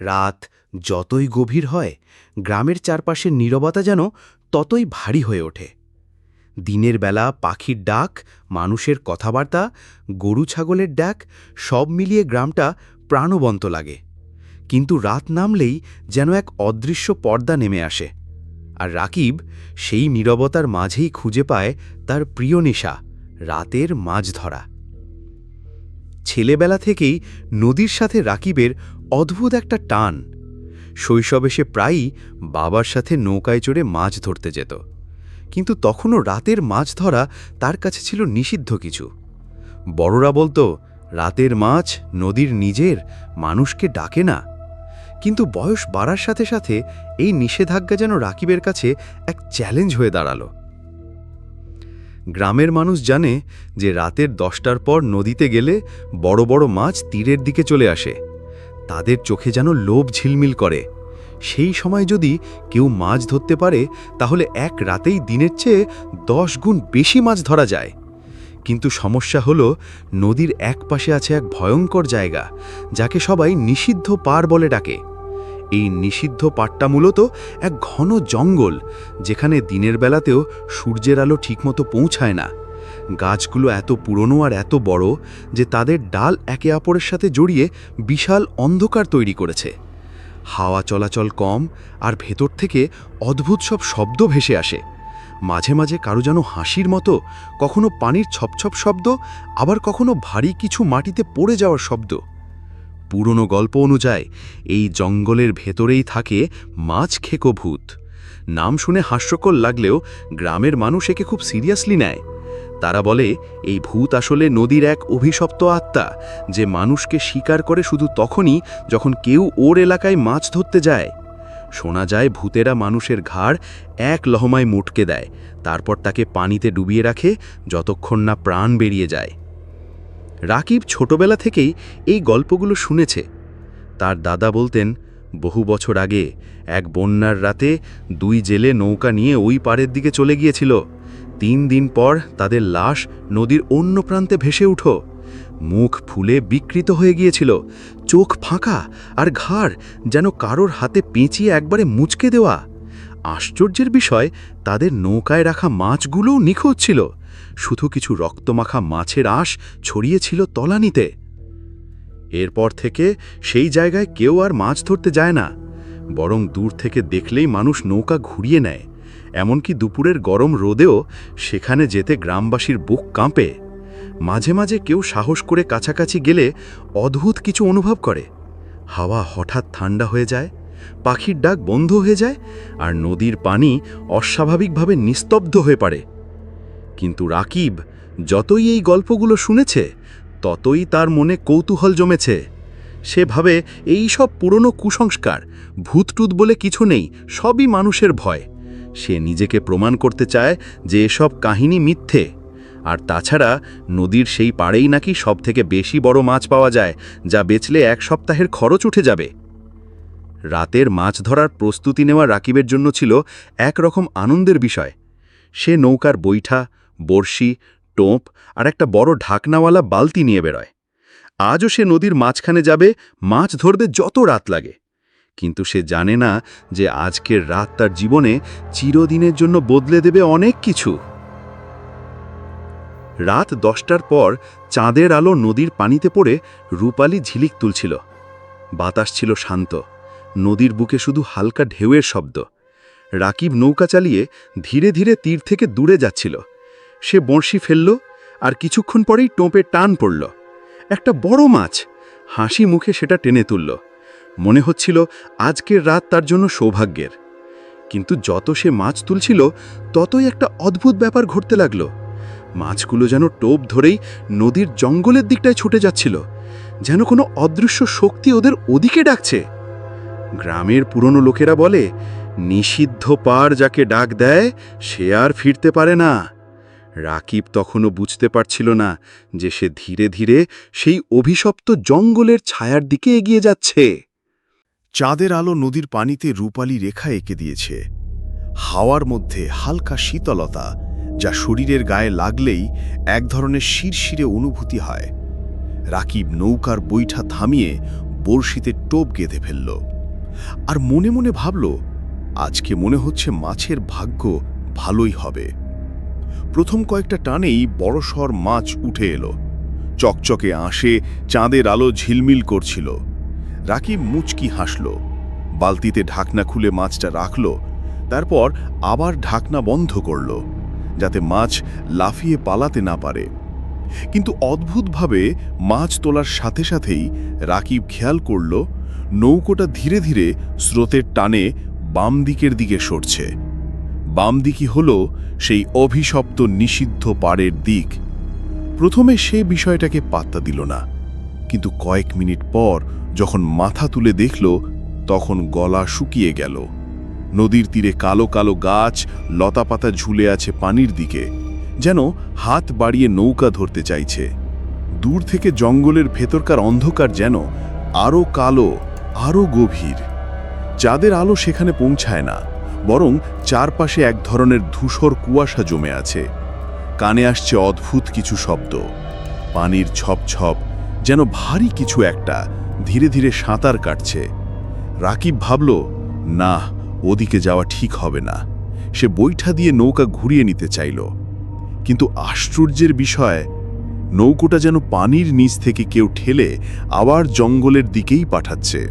রাত যতই গভীর হয়, গ্রামের চারপাশের নীরবতা যেন ততই ভারী হয়ে ওঠে। দিনের বেলা পাখির ডাক, মানুষের কথাবার্তা, গরু ছাগলের ডাক, সব মিলিয়ে গ্রামটা প্রাণবন্ত লাগে। কিন্তু রাত নামলেই যেন এক অদৃশ্য পর্দা নেমে আসে। আর রাকিব সেই নীরবতার মাঝেই খুঁজে পায় তার প্রিয় নেশা, রাতের মাছ ধরা। ছেলেবেলা থেকেই নদীর সাথে রাকিবের অদ্ভুত একটা টান। শৈশবে সে প্রায়ই বাবার সাথে নৌকায় চড়ে মাছ ধরতে যেত। কিন্তু তখনও রাতের মাছ ধরা তার কাছে ছিল নিষিদ্ধ কিছু। বড়রা বলতো, রাতের মাছ নদীর নিজের, মানুষকে ডাকে না। কিন্তু বয়স বাড়ার সাথে সাথে এই নিষেধাজ্ঞা যেন রাকিবের কাছে এক চ্যালেঞ্জ হয়ে দাঁড়াল। গ্রামের মানুষ জানে যে রাতের দশটার পর নদীতে গেলে বড় বড় মাছ তীরের দিকে চলে আসে। তাদের চোখে যেন লোভ ঝিলমিল করে। সেই সময় যদি কেউ মাছ ধরতে পারে, তাহলে এক রাতেই দিনের চেয়ে দশ গুণ বেশি মাছ ধরা যায়। কিন্তু সমস্যা হলো, নদীর এক পাশে আছে এক ভয়ঙ্কর জায়গা, যাকে সবাই নিষিদ্ধ পার বলে ডাকে। এই নিষিদ্ধ পাটটা মূলত এক ঘন জঙ্গল, যেখানে দিনের বেলাতেও সূর্যের আলো ঠিকমতো পৌঁছায় না। গাছগুলো এত পুরনো আর এত বড় যে তাদের ডাল একে অপরের সাথে জড়িয়ে বিশাল অন্ধকার তৈরি করেছে। হাওয়া চলাচল কম আর ভেতর থেকে অদ্ভুত সব শব্দ ভেসে আসে। মাঝে মাঝে কারও যেন হাসির মতো, কখনো পানির ছপছপ শব্দ, আবার কখনো ভারী কিছু মাটিতে পড়ে যাওয়ার শব্দ। পুরনো গল্প অনুযায়ী, এই জঙ্গলের ভেতরেই থাকে মাছ খেকো ভূত। নাম শুনে হাস্যকর লাগলেও গ্রামের মানুষ একে খুব সিরিয়াসলি নেয়। তারা বলে, এই ভূত আসলে নদীর এক অভিশপ্ত আত্মা, যে মানুষকে শিকার করে শুধু তখনই যখন কেউ ওর এলাকায় মাছ ধরতে যায়। শোনা যায়, ভূতেরা মানুষের ঘাড় এক লহমায় মুটকে দেয়, তারপর তাকে পানিতে ডুবিয়ে রাখে যতক্ষণ না প্রাণ বেরিয়ে যায়। রাকিব ছোটবেলা থেকেই এই গল্পগুলো শুনেছে। তার দাদা বলতেন, বহু বছর আগে এক বন্যার রাতে দুই জেলে নৌকা নিয়ে ওই পাড়ের দিকে চলে গিয়েছিল। তিন দিন পর তাদের লাশ নদীর অন্য প্রান্তে ভেসে উঠো। মুখ ফুলে বিকৃত হয়ে গিয়েছিল। চোখ ফাঁকা আর ঘাড় যেন কারোর হাতে পেঁচিয়ে একবারে মুচকে দেওয়া। আশ্চর্যের বিষয়, তাদের নৌকায় রাখা মাছগুলোও নিখোঁজ ছিল। শুধু কিছু রক্তমাখা মাছের আঁশ ছড়িয়েছিল তলানিতে। এরপর থেকে সেই জায়গায় কেউ আর মাছ ধরতে যায় না। বরং দূর থেকে দেখলেই মানুষ নৌকা ঘুরিয়ে নেয়। এমনকি দুপুরের গরম রোদেও সেখানে যেতে গ্রামবাসীর বুক কাঁপে। মাঝে মাঝে কেউ সাহস করে কাছাকাছি গেলে অদ্ভুত কিছু অনুভব করে। হাওয়া হঠাৎ ঠান্ডা হয়ে যায়, পাখির ডাক বন্ধ হয়ে যায়, আর নদীর পানি অস্বাভাবিকভাবে নিস্তব্ধ হয়ে পড়ে। কিন্তু রাকিব যতই এই গল্পগুলো শুনেছে, ততই তার মনে কৌতূহল জমেছে। সে ভাবে এই সব পুরনো কুসংস্কার, ভূতটুত বলে কিছু নেই, সবই মানুষের ভয়। সে নিজেকে প্রমাণ করতে চায় যে এসব কাহিনী মিথ্যে। আর তাছাড়া নদীর সেই পাড়েই নাকি সবথেকে বেশি বড় মাছ পাওয়া যায়, যা বেচলে এক সপ্তাহের খরচ উঠে যাবে। রাতের মাছ ধরার প্রস্তুতি নেওয়া রাকিবের জন্য ছিল একরকম আনন্দের বিষয়। সে নৌকার বৈঠা, বড়শি, টোপ আর একটা বড় ঢাকনাওয়ালা বালতি নিয়ে বেরোয়। আজও সে নদীর মাঝখানে যাবে, মাছ ধরবে যত রাত লাগে। কিন্তু সে জানে না যে আজকের রাত তার জীবনে চিরদিনের জন্য বদলে দেবে অনেক কিছু। রাত দশটার পর চাঁদের আলো নদীর পানিতে পড়ে রূপালি ঝিলিক তুলছিল। বাতাস ছিল শান্ত। নদীর বুকে শুধু হালকা ঢেউয়ের শব্দ। রাকিব নৌকা চালিয়ে ধীরে ধীরে তীর থেকে দূরে যাচ্ছিল। সে বড়শি ফেলল আর কিছুক্ষণ পরেই টোপে টান পড়ল। একটা বড় মাছ। হাসি মুখে সেটা টেনে তুলল। মনে হচ্ছিল আজকের রাত তার জন্য সৌভাগ্যের। কিন্তু যত সে মাছ তুলছিল, ততই একটা অদ্ভুত ব্যাপার ঘটতে লাগল। মাছগুলো যেন টোপ ধরেই নদীর জঙ্গলের দিকটায় ছুটে যাচ্ছিল, যেন কোনো অদৃশ্য শক্তি ওদের ওদিকে ডাকছে। গ্রামের পুরনো লোকেরা বলে, নিষিদ্ধ পার যাকে ডাক দেয়, সে আর ফিরতে পারে না। রাকিব তখনও বুঝতে পারছিল না যে সে ধীরে ধীরে সেই অভিশপ্ত জঙ্গলের ছায়ার দিকে এগিয়ে যাচ্ছে। চাঁদের আলো নদীর পানিতে রূপালী রেখা এঁকে দিয়েছে। হাওয়ার মধ্যে হালকা শীতলতা, যা শরীরের গায়ে লাগলেই এক ধরনের শিরশিরে অনুভূতি হয়। রাকিব নৌকার বৈঠা থামিয়ে বড়শিতে টোপ গেঁথে ফেলল আর মনে মনে ভাবল, আজকে মনে হচ্ছে মাছের ভাগ্য ভালোই হবে। প্রথম কয়েকটা টানেই বড়সড় মাছ উঠে এলো। চকচকে আঁশে চাঁদের আলো ঝিলমিল করছিল। রাকিব মুচকি হাসল। বালতিতে ঢাকনা খুলে মাছটা রাখল, তারপর আবার ঢাকনা বন্ধ করল, যাতে মাছ লাফিয়ে পালাতে না পারে। কিন্তু অদ্ভুতভাবে মাছ তোলার সাথে সাথেই রাকিব খেয়াল করল, নৌকোটা ধীরে ধীরে স্রোতের টানে বাম দিকের দিকে সরছে। বাম দিকই হল সেই অভিশপ্ত নিষিদ্ধ পাড়ের দিক। প্রথমে সে বিষয়টাকে পাত্তা দিল না, কিন্তু কয়েক মিনিট পর যখন মাথা তুলে দেখল, তখন গলা শুকিয়ে গেল। নদীর তীরে কালো কালো গাছ, লতাপাতা ঝুলে আছে পানির দিকে, যেন হাত বাড়িয়ে নৌকা ধরতে চাইছে। দূর থেকে জঙ্গলের ভেতরকার অন্ধকার যেন আরও কালো আরও গভীর। চাঁদের আলো সেখানে পৌঁছায় না, বরং চারপাশে এক ধরনের ধূসর কুয়াশা জমে আছে। কানে আসছে অদ্ভুত কিছু শব্দ। পানির ছপ ছপ যেন ভারী কিছু একটা ধীরে ধীরে সাঁতার কাটছে। রাকিব ভাবল, না, ওদিকে যাওয়া ঠিক হবে না। সে বৈঠা দিয়ে নৌকা ঘুরিয়ে নিতে চাইল। কিন্তু আশ্চর্যের বিষয়, নৌকোটা যেন পানির নিচ থেকে কেউ ঠেলে আবার জঙ্গলের দিকেই পাঠাচ্ছে।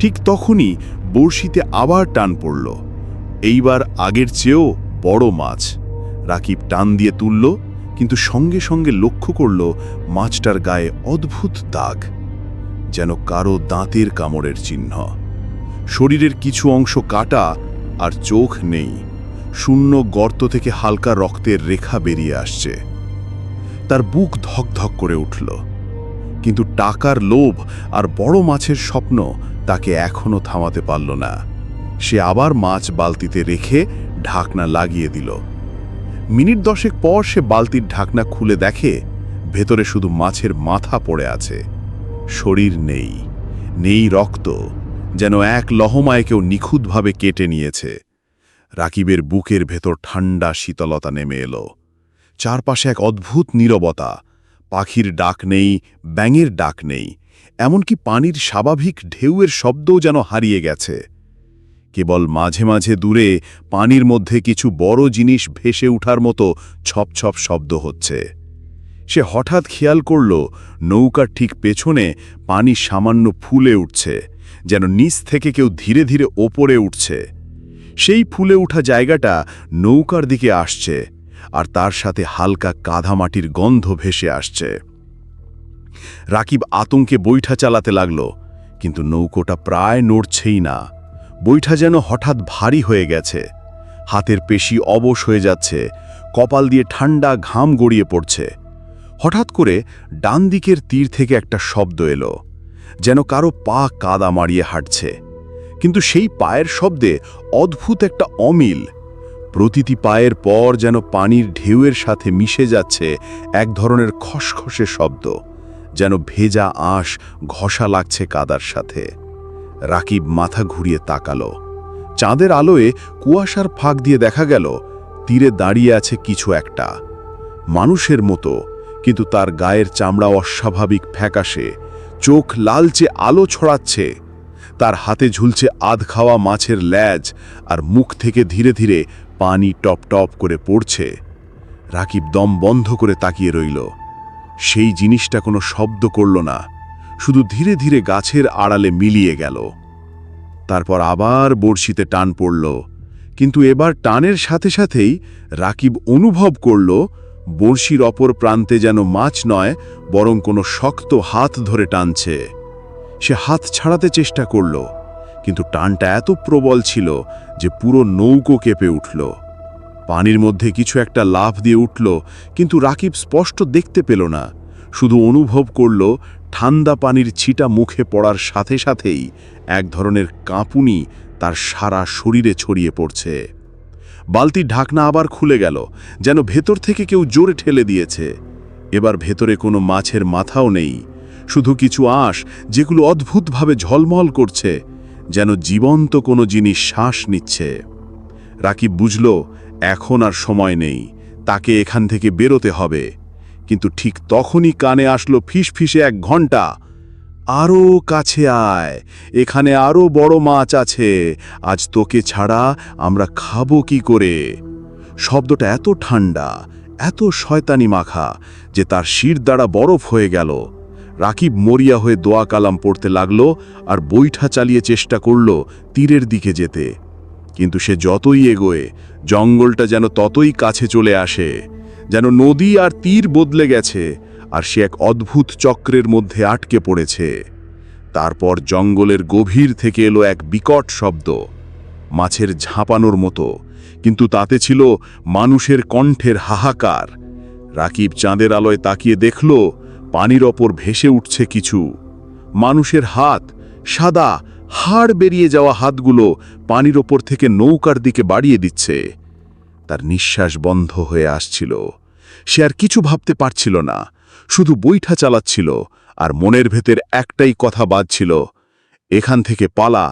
ঠিক তখনই বড়শিতে আবার টান পড়ল। এইবার আগের চেয়েও বড় মাছ। রাকিব টান দিয়ে তুলল, কিন্তু সঙ্গে সঙ্গে লক্ষ্য করল মাছটার গায়ে অদ্ভুত দাগ। যেন কারও দাঁতের কামড়ের চিহ্ন। শরীরের কিছু অংশ কাটা আর চোখ নেই। শূন্য গর্ত থেকে হালকা রক্তের রেখা বেরিয়ে আসছে। তার বুক ধকধক করে উঠল। কিন্তু টাকার লোভ আর বড় মাছের স্বপ্ন তাকে এখনও থামাতে পারল না। সে আবার মাছ বালতিতে রেখে ঢাকনা লাগিয়ে দিল। মিনিট দশেক পর সে বালতির ঢাকনা খুলে দেখে ভেতরে শুধু মাছের মাথা পড়ে আছে। শরীর নেই নেই রক্ত, যেন এক লহমায় কেউ নিখুঁতভাবে কেটে নিয়েছে। রাকিবের বুকের ভেতর ঠান্ডা শীতলতা নেমে এলো। চারপাশে এক অদ্ভুত নীরবতা, পাখির ডাক নেই, ব্যাঙের ডাক নেই, এমনকি পানির স্বাভাবিক ঢেউয়ের শব্দও যেন হারিয়ে গেছে। কেবল মাঝে মাঝে দূরে পানির মধ্যে কিছু বড় জিনিস ভেসে ওঠার মতো ছপ ছপ শব্দ হচ্ছে। সে হঠাৎ খেয়াল করল নৌকার ঠিক পেছনে পানি সামান্য ফুলে উঠছে, যেন নিচ থেকে কেউ ধীরে ধীরে ওপরে উঠছে। সেই ফুলে উঠা জায়গাটা নৌকার দিকে আসছে আর তার সাথে হালকা কাদামাটির গন্ধ ভেসে আসছে। রাকিব আতঙ্কে বৈঠা চালাতে লাগল, কিন্তু নৌকোটা প্রায় নড়ছেই না। বৈঠা যেন হঠাৎ ভারী হয়ে গেছে। হাতের পেশি অবশ হয়ে যাচ্ছে, কপাল দিয়ে ঠান্ডা ঘাম গড়িয়ে পড়ছে। হঠাৎ করে ডান দিকের তীর থেকে একটা শব্দ এলো, যেন কারও পা কাদা মারিয়ে হাঁটছে। কিন্তু সেই পায়ের শব্দে অদ্ভুত একটা অমিল, প্রতিটি পায়ের পর যেন পানির ঢেউয়ের সাথে মিশে যাচ্ছে এক ধরনের খসখসে শব্দ, যেন ভেজা আঁশ ঘষা লাগছে কাদার সাথে। রাকিব মাথা ঘুরিয়ে তাকালো। চাঁদের আলোয়ে কুয়াশার ফাঁক দিয়ে দেখা গেল, তীরে দাঁড়িয়ে আছে কিছু একটা। মানুষের মতো কিন্তু তার গায়ের চামড়া অস্বাভাবিক ফ্যাকাশে, চোখ লালচে আলো ছড়াচ্ছে। তার হাতে ঝুলছে আধ খাওয়া মাছের ল্যাজ আর মুখ থেকে ধীরে ধীরে পানি টপ টপ করে পড়ছে। রাকিব দম বন্ধ করে তাকিয়ে রইল। সেই জিনিসটা কোনো শব্দ করল না, শুধু ধীরে ধীরে গাছের আড়ালে মিলিয়ে গেল। তারপর আবার বড়শিতে টান পড়ল, কিন্তু এবার টানের সাথে সাথেই রাকিব অনুভব করল বড়শির অপর প্রান্তে যেন মাছ নয়, বরং কোনো শক্ত হাত ধরে টানছে। সে হাত ছাড়াতে চেষ্টা করল, কিন্তু টানটা এত প্রবল ছিল যে পুরো নৌকো কেঁপে উঠল। পানির মধ্যে কিছু একটা লাফ দিয়ে উঠল, কিন্তু রাকিব স্পষ্ট দেখতে পেল না। শুধু অনুভব করল, ঠান্ডা পানির ছিটা মুখে পড়ার সাথে সাথেই এক ধরনের কাঁপুনি তার সারা শরীরে ছড়িয়ে পড়ছে। বালতির ঢাকনা আবার খুলে গেল, যেন ভেতর থেকে কেউ জোরে ঠেলে দিয়েছে। এবার ভেতরে কোনো মাছের মাথাও নেই, শুধু কিছু আঁশ যেগুলো অদ্ভুতভাবে ঝলমল করছে, যেন জীবন্ত কোনো জিনিস শ্বাস নিচ্ছে। রাকিব বুঝল, এখন আর সময় নেই, তাকে এখান থেকে বেরোতে হবে। কিন্তু ঠিক তখনই কানে আসলো ফিসফিসে এক ঘণ্টা আরও কাছে আয়। এখানে আরও বড় মাছ আছে। আজ তোকে ছাড়া আমরা খাব কি করে? শব্দটা এত ঠান্ডা এত শয়তানি মাখা যে তার শির দ্বারা বরফ হয়ে গেল। রাকিব মরিয়া হয়ে দোয়া কালাম পড়তে লাগল আর বৈঠা চালিয়ে চেষ্টা করল তীরের দিকে যেতে। কিন্তু সে যতই এগোয়, জঙ্গলটা যেন ততই কাছে চলে আসে, যেন নদী আর তীর বদলে গেছে। আর সে এক অদ্ভুত চক্রের মধ্যে আটকে পড়েছে। তারপর জঙ্গলের গভীর থেকে এলো এক বিকট শব্দ, মাছের ঝাঁপানোর মতো, কিন্তু তাতে ছিল মানুষের কণ্ঠের হাহাকার। রাকিব চাঁদের আলোয় তাকিয়ে দেখল, পানির ওপর ভেসে উঠছে কিছু। মানুষের হাত, সাদা, হাড় বেরিয়ে যাওয়া হাতগুলো পানির ওপর থেকে নৌকার দিকে বাড়িয়ে দিচ্ছে। তার নিঃশ্বাস বন্ধ হয়ে আসছিল। সে আর কিছু ভাবতে পারছিল না। শুধু বৈঠা চালাচ্ছিল, আর মনের ভেতর একটাই কথা বাজছিল, এখান থেকে পালা,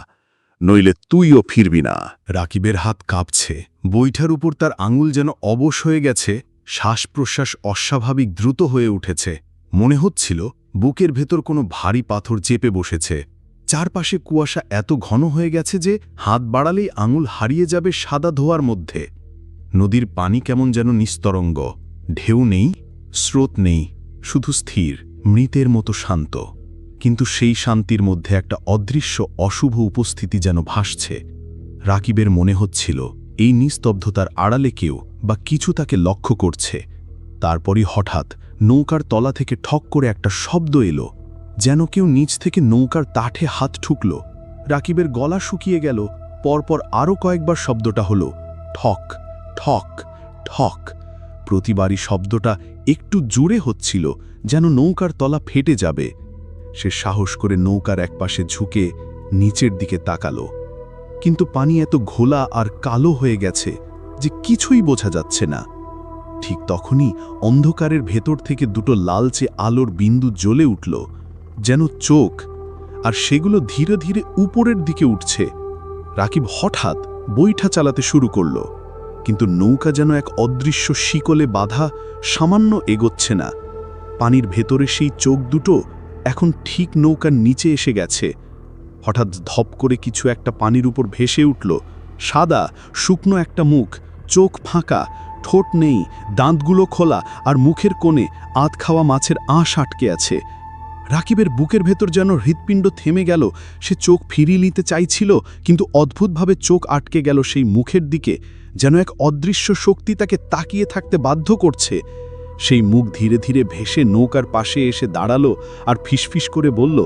নইলে তুইও ফিরবি না। রাকিবের হাত কাঁপছে। বৈঠার উপর তার আঙুল যেন অবশ হয়ে গেছে শ্বাস প্রশ্বাস অস্বাভাবিক দ্রুত হয়ে উঠেছে। মনে হচ্ছিল বুকের ভেতর কোনো ভারী পাথর চেপে বসেছে। চারপাশে কুয়াশা এত ঘন হয়ে গেছে যে হাত বাড়ালেই আঙুল হারিয়ে যাবে সাদা ধোয়ার মধ্যে। নদীর পানি কেমন যেন নিস্তরঙ্গ। ঢেউ নেই, স্রোত নেই। শুধু স্থির, মৃতের মতো শান্ত। কিন্তু সেই শান্তির মধ্যে একটা অদৃশ্য, অশুভ উপস্থিতি যেন ভাসছে। রাকিবের মনে হচ্ছিল, এই নিস্তব্ধতার আড়ালে কেউ বা কিছু তাকে লক্ষ্য করছে। তারপরই হঠাৎ নৌকার তলা থেকে ঠক করে একটা শব্দ এলো, যেন কেউ নিচ থেকে নৌকার তাঠে হাত ঠুকল। রাকিবের গলা শুকিয়ে গেল, পরপর আরও কয়েকবার শব্দটা হলো, ঠক ঠক ঠক। প্রতিবারই শব্দটা একটু জোরে হচ্ছিল, যেন নৌকার তলা ফেটে যাবে। সে সাহস করে নৌকার একপাশে ঝুঁকে নিচের দিকে তাকালো। কিন্তু পানি এত ঘোলা আর কালো হয়ে গেছে যে কিছুই বোঝা যাচ্ছে না। ঠিক তখনই অন্ধকারের ভেতর থেকে দুটো লালচে আলোর বিন্দু জ্বলে উঠল, যেন চোখ আর সেগুলো ধীরে ধীরে উপরের দিকে উঠছে। রাকিব হঠাৎ বৈঠা চালাতে শুরু করল। কিন্তু নৌকা যেন এক অদৃশ্য শিকলে বাধা সামান্য এগোচ্ছে না। পানির ভেতরে সেই চোখ দুটো এখন ঠিক নৌকার নিচে এসে গেছে। হঠাৎ ধপ করে কিছু একটা পানির উপর ভেসে উঠল। সাদা, শুকনো একটা মুখ, চোখ ফাঁকা, ঠোঁট নেই, দাঁতগুলো খোলা আর মুখের কোণে আধ খাওয়া মাছের আঁশ আটকে আছে। রাকিবের বুকের ভেতর যেন হৃৎপিণ্ড থেমে গেল, সে চোখ ফিরিয়ে নিতে চাইছিল, কিন্তু অদ্ভুতভাবে চোখ আটকে গেল সেই মুখের দিকে। যেন এক অদৃশ্য শক্তি তাকে তাকিয়ে থাকতে বাধ্য করছে। সেই মুখ ধীরে ধীরে ভেসে নৌকার পাশে এসে দাঁড়াল আর ফিসফিস করে বলল,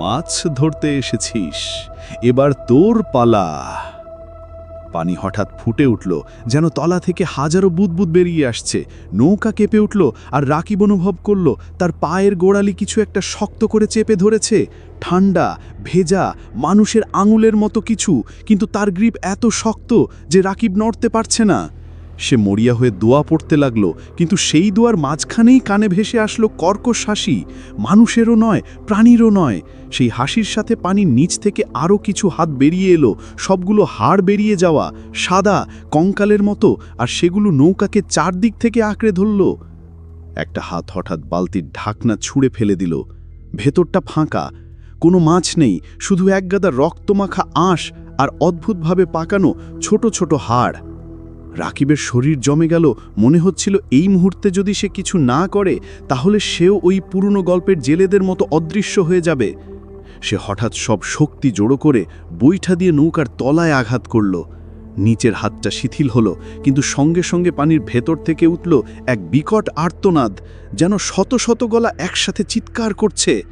মাছ ধরতে এসেছিস, এবার তোর পালা। পানি হঠাৎ ফুটে উঠল, যেন তলা থেকে হাজারো বুদবুদ বেরিয়ে আসছে। নৌকা কেঁপে উঠল আর রাকিব অনুভব করল, তার পায়ের গোড়ালি কিছু একটা শক্ত করে চেপে ধরেছে। ঠান্ডা, ভেজা, মানুষের আঙুলের মতো কিছু, কিন্তু তার গ্রিপ এত শক্ত যে রাকিব নড়তে পারছে না। সে মরিয়া হয়ে দোয়া পড়তে লাগল, কিন্তু সেই দোয়ার মাঝখানেই কানে ভেসে আসলো কর্কশ হাসি। মানুষেরও নয়, প্রাণীরও নয়। সেই হাসির সাথে পানির নিচ থেকে আরও কিছু হাত বেরিয়ে এলো, সবগুলো হাড় বেরিয়ে যাওয়া, সাদা, কঙ্কালের মতো, আর সেগুলো নৌকাকে চারদিক থেকে আঁকড়ে ধরল। একটা হাত হঠাৎ বালতির ঢাকনা ছুঁড়ে ফেলে দিল। ভেতরটা ফাঁকা, কোনো মাছ নেই, শুধু একগাদা রক্তমাখা আঁশ আর অদ্ভুতভাবে পাকানো ছোট ছোট হাড়। রাকিবের শরীর জমে গেল। মনে হচ্ছিল এই মুহূর্তে যদি সে কিছু না করে, তাহলে সেও ওই পুরনো গল্পের জেলেদের মতো অদৃশ্য হয়ে যাবে। সে হঠাৎ সব শক্তি জড়ো করে বৈঠা দিয়ে নৌকার তলায় আঘাত করল। নিচের হাতটা শিথিল হলো, কিন্তু সঙ্গে সঙ্গে পানির ভেতর থেকে উঠল এক বিকট আর্তনাদ, যেন শত শত গলা একসাথে চিৎকার করছে।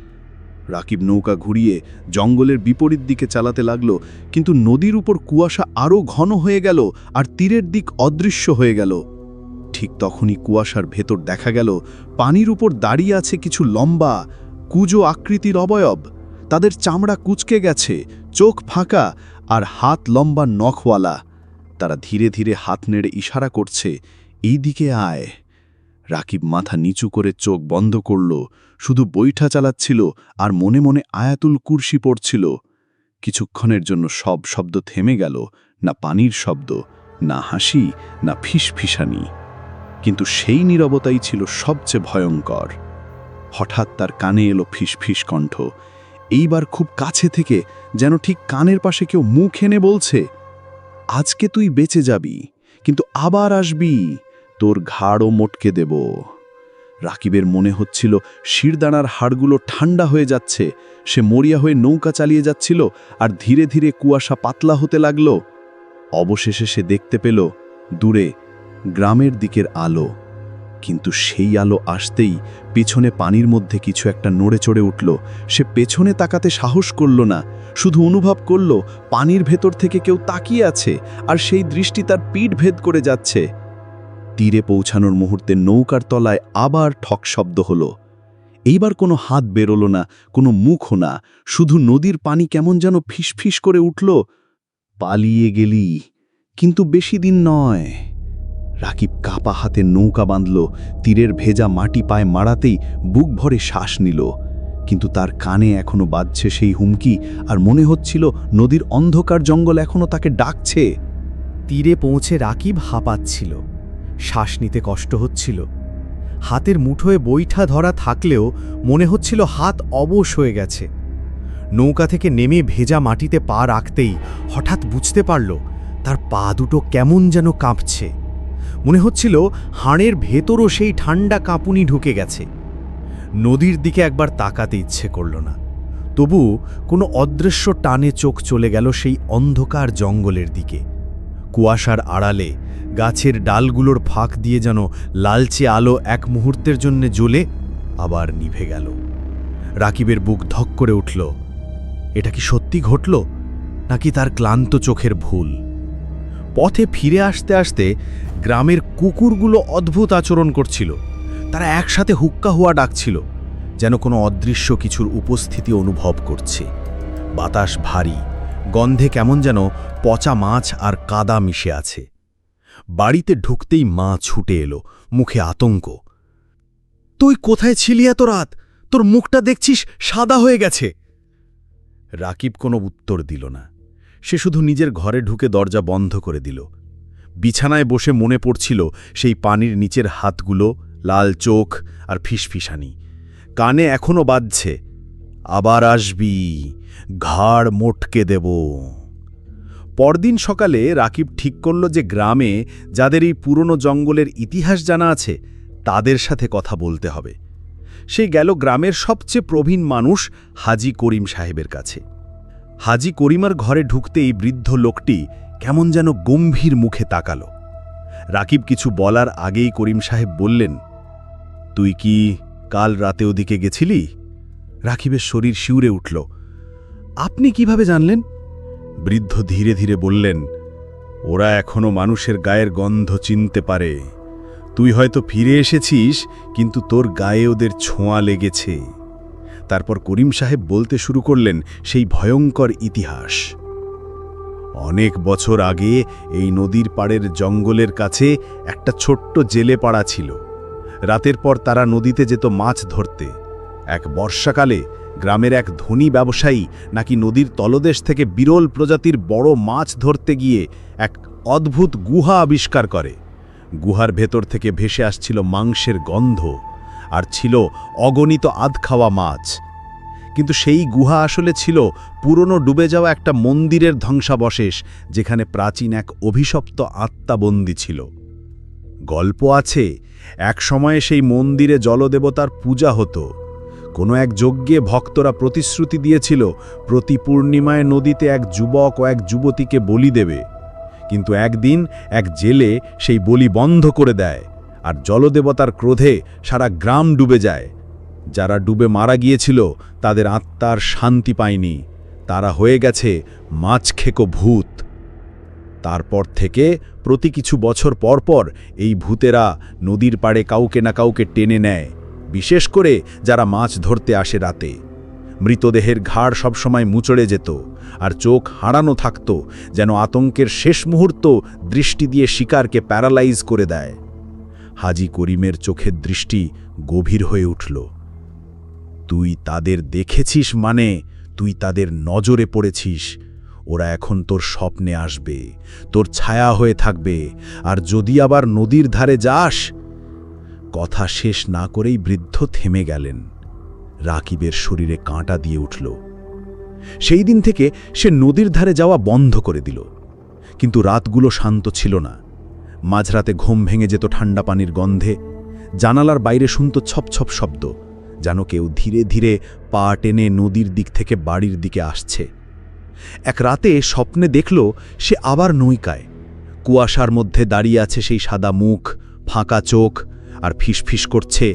রাকিব নৌকা ঘুরিয়ে জঙ্গলের বিপরীত দিকে চালাতে লাগল, কিন্তু নদীর উপর কুয়াশা আরও ঘন হয়ে গেল আর তীরের দিক অদৃশ্য হয়ে গেল। ঠিক তখনই কুয়াশার ভেতর দেখা গেল, পানির উপর দাঁড়িয়ে আছে কিছু লম্বা, কুজো আকৃতির অবয়ব। তাদের চামড়া কুচকে গেছে, চোখ ফাঁকা আর হাত লম্বা নখওয়ালা। তারা ধীরে ধীরে হাত নেড়ে ইশারা করছে এই দিকে আয়। রাকিব মাথা নিচু করে চোখ বন্ধ করল। শুধু বৈঠা চালাচ্ছিল আর মনে মনে আয়াতুল কুরসি পড়ছিল। কিছুক্ষণের জন্য সব শব্দ থেমে গেল, না পানির শব্দ, না হাসি, না ফিসফিসানি। কিন্তু সেই নীরবতাই ছিল সবচেয়ে ভয়ঙ্কর। হঠাৎ তার কানে এলো ফিসফিস কণ্ঠ। এইবার খুব কাছে থেকে, যেন ঠিক কানের পাশে কেউ মুখ এনে বলছে, আজকে তুই বেঁচে যাবি, কিন্তু আবার আসবি, তোর ঘাড়ও মোটকে দেব। রাকিবের মনে হচ্ছিল শিরদানার হাড়গুলো ঠান্ডা হয়ে যাচ্ছে। সে মরিয়া হয়ে নৌকা চালিয়ে যাচ্ছিল আর ধীরে ধীরে কুয়াশা পাতলা হতে লাগল। অবশেষে সে দেখতে পেল দূরে গ্রামের দিকের আলো। কিন্তু সেই আলো আসতেই পেছনে পানির মধ্যে কিছু একটা নড়ে চড়ে উঠল। সে পেছনে তাকাতে সাহস করল না, শুধু অনুভব করল পানির ভেতর থেকে কেউ তাকিয়ে আছে আর সেই দৃষ্টি তার পিঠ ভেদ করে যাচ্ছে। তীরে পৌঁছানোর মুহূর্তে নৌকার তলায় আবার ঠক শব্দ হল। এইবার কোনো হাত বেরোলো না, কোনো মুখও না। শুধু নদীর পানি কেমন যেন ফিসফিস করে উঠল। পালিয়ে গেলি, কিন্তু বেশি দিন নয়। রাকিব কাপা হাতে নৌকা বাঁধল, তীরের ভেজা মাটি পায়ে মারাতেই বুক ভরে শ্বাস নিল। কিন্তু তার কানে এখনও বাজছে সেই হুমকি, আর মনে হচ্ছিল নদীর অন্ধকার জঙ্গল এখনও তাকে ডাকছে। তীরে পৌঁছে রাকিব হাঁপাচ্ছিল। শ্বাস নিতে কষ্ট হচ্ছিল। হাতের মুঠোয় বৈঠা ধরা থাকলেও মনে হচ্ছিল হাত অবশ হয়ে গেছে। নৌকা থেকে নেমে ভেজা মাটিতে পা রাখতেই হঠাৎ বুঝতে পারল, তার পা দুটো কেমন যেন কাঁপছে। মনে হচ্ছিল হাড়ের ভেতরও সেই ঠান্ডা কাঁপুনি ঢুকে গেছে। নদীর দিকে একবার তাকাতে ইচ্ছে করল না। তবু কোনো অদৃশ্য টানে চোখ চলে গেল সেই অন্ধকার জঙ্গলের দিকে। কুয়াশার আড়ালে গাছের ডালগুলোর ফাঁক দিয়ে যেন লালচে আলো এক মুহূর্তের জন্য জ্বলে আবার নিভে গেল। রাকিবের বুক ধক করে উঠল, এটা কি সত্যি ঘটল, নাকি তার ক্লান্ত চোখের ভুল? পথে ফিরে আসতে আসতে গ্রামের কুকুরগুলো অদ্ভুত আচরণ করছিল। তারা একসাথে হুক্কা হুয়া ডাকছিল, যেন কোনো অদৃশ্য কিছুর উপস্থিতি অনুভব করছে। বাতাস ভারী, গন্ধে কেমন যেন পচা মাছ আর কাদা মিশে আছে। বাড়িতে ঢুকতেই মা ছুটে এলো, মুখে আতঙ্ক। তুই কোথায় ছিলি এত রাত? তোর মুখটা দেখছিস সাদা হয়ে গেছে। রাকিব কোনো উত্তর দিল না। সে শুধু নিজের ঘরে ঢুকে দরজা বন্ধ করে দিল। বিছানায় বসে মনে পড়ছিল সেই পানির নিচের হাতগুলো, লাল চোখ আর ফিসফিসানি। কানে এখনও বাজছে, আবার আসবি, ঘাড় মোটকে দেব। পরদিন সকালে রাকিব ঠিক করল যে গ্রামে যাদের এই পুরনো জঙ্গলের ইতিহাস জানা আছে, তাদের সাথে কথা বলতে হবে। সে গেল গ্রামের সবচেয়ে প্রবীণ মানুষ হাজি করিম সাহেবের কাছে। হাজি করিমার ঘরে ঢুকতেই বৃদ্ধ লোকটি কেমন যেন গম্ভীর মুখে তাকাল। রাকিব কিছু বলার আগেই করিম সাহেব বললেন, তুই কি কাল রাতে ওদিকে গেছিলি? রাকিবের শরীর শিউরে উঠল। আপনি কীভাবে জানলেন? বৃদ্ধ ধীরে ধীরে বললেন, ওরা এখনও মানুষের গায়ের গন্ধ চিনতে পারে। তুই হয়তো ফিরে এসেছিস, কিন্তু তোর গায়ে ওদের ছোঁয়া লেগেছে। তারপর করিম সাহেব বলতে শুরু করলেন সেই ভয়ঙ্কর ইতিহাস। অনেক বছর আগে এই নদীর পাড়ের জঙ্গলের কাছে একটা ছোট্ট জেলে পাড়া ছিল। রাতের পর তারা নদীতে যেত মাছ ধরতে। এক বর্ষাকালে গ্রামের এক ধনী ব্যবসায়ী নাকি নদীর তলদেশ থেকে বিরল প্রজাতির বড় মাছ ধরতে গিয়ে এক অদ্ভুত গুহা আবিষ্কার করে। গুহার ভেতর থেকে ভেসে আসছিল মাংসের গন্ধ আর ছিল অগণিত আধখাওয়া মাছ। কিন্তু সেই গুহা আসলে ছিল পুরনো ডুবে যাওয়া একটা মন্দিরের ধ্বংসাবশেষ, যেখানে প্রাচীন এক অভিশপ্ত আত্মাবন্দী ছিল। গল্প আছে, এক সময়ে সেই মন্দিরে জলদেবতার পূজা হতো। কোনো এক যজ্ঞে ভক্তরা প্রতিশ্রুতি দিয়েছিল, প্রতি পূর্ণিমায় নদীতে এক যুবক ও এক যুবতীকে বলি দেবে। কিন্তু একদিন এক জেলে সেই বলি বন্ধ করে দেয়, আর জলদেবতার ক্রোধে সারা গ্রাম ডুবে যায়। যারা ডুবে মারা গিয়েছিল, তাদের আত্মার শান্তি পায়নি। তারা হয়ে গেছে মাছখেকো ভূত। তারপর থেকে প্রতি কিছু বছর পর পর এই ভূতেরা নদীর পাড়ে কাউকে না কাউকে টেনে নেয়। বিশেষ করে যারা মাছ ধরতে আসে রাতে। মৃতদেহের ঘাড় সবসময় মুচড়ে যেত আর চোখ হারানো থাকত যেন আতঙ্কের শেষ মুহূর্ত দৃষ্টি দিয়ে শিকারকে প্যারালাইজ করে দেয়। হাজি করিমের চোখের দৃষ্টি গভীর হয়ে উঠল। তুই তাদের দেখেছিস মানে তুই তাদের নজরে পড়েছিস। ওরা এখন তোর স্বপ্নে আসবে, তোর ছায়া হয়ে থাকবে। আর যদি আবার নদীর ধারে যাস কথা শেষ না করেই বৃদ্ধ থেমে গেলেন। রাকিবের শরীরে কাঁটা দিয়ে উঠল। সেই দিন থেকে সে নদীর ধারে যাওয়া বন্ধ করে দিল। কিন্তু রাতগুলো শান্ত ছিল না। মাঝরাতে ঘুম ভেঙে যেত ঠান্ডা পানির গন্ধে। জানালার বাইরে শুনত ছপ ছপ শব্দ, যেন কেউ ধীরে ধীরে পা টেনে নদীর দিক থেকে বাড়ির দিকে আসছে। এক রাতে স্বপ্নে দেখল সে আবার নৌকায়। কুয়াশার মধ্যে দাঁড়িয়ে আছে সেই সাদা মুখ, ফাঁকা চোখ আর ফিসফিস করছে,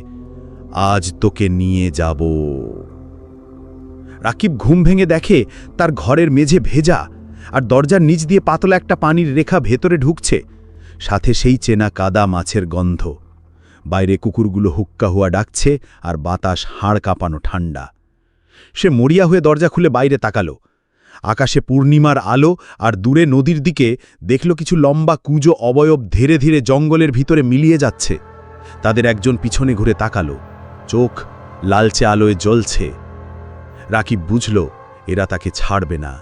আজ তোকে নিয়ে যাব। রাকিব ঘুম ভেঙে দেখে তার ঘরের মেঝে ভেজা আর দরজার নিচ দিয়ে পাতলা একটা পানির রেখা ভেতরে ঢুকছে, সাথে সেই চেনা কাদা মাছের গন্ধ। বাইরে কুকুরগুলো হুক্কা হুয়া ডাকছে আর বাতাস হাড় কাঁপানো ঠান্ডা সে মরিয়া হয়ে দরজা খুলে বাইরে তাকালো। আকাশে পূর্ণিমার আলো আর দূরে নদীর দিকে দেখল কিছু লম্বা কুজো অবয়ব ধীরে ধীরে জঙ্গলের ভিতরে মিলিয়ে যাচ্ছে। তাদের একজন পিছনে ঘুরে তাকালো। চোখ লালচে আলোয় জ্বলছে। রাকিব বুঝল, এরা তাকে ছাড়বে না।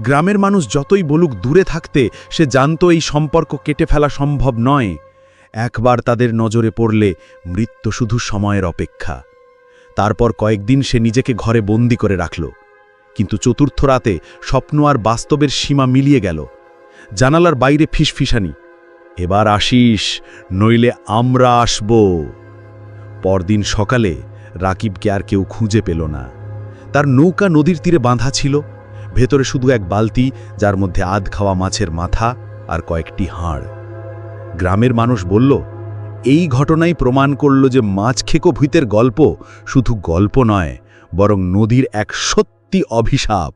গ্রামের মানুষ যতই বলুক দূরে থাকতে, সে জানত এই সম্পর্ক কেটে ফেলা সম্ভব নয়। একবার তাদের নজরে পড়লে মৃত্যু শুধু সময়ের অপেক্ষা। তারপর কয়েকদিন সে নিজেকে ঘরে বন্দি করে রাখল। কিন্তু চতুর্থ রাতে স্বপ্ন আর বাস্তবের সীমা মিলিয়ে গেল। জানালার বাইরে ফিসফিসানি। এবার আসিস, নইলে আমরা আসব। পরদিন সকালে রাকিবকে আর কেউ খুঁজে পেল না। তার নৌকা নদীর তীরে বাঁধা ছিল। ভেতরে শুধু এক বালতি, যার মধ্যে আধ খাওয়া মাছের মাথা আর কয়েকটি হাড়। গ্রামের মানুষ বলল, এই ঘটনাই প্রমাণ করল যে মাছ খেকো ভূতের গল্প শুধু গল্প নয়, বরং নদীর এক সত্যি অভিশাপ।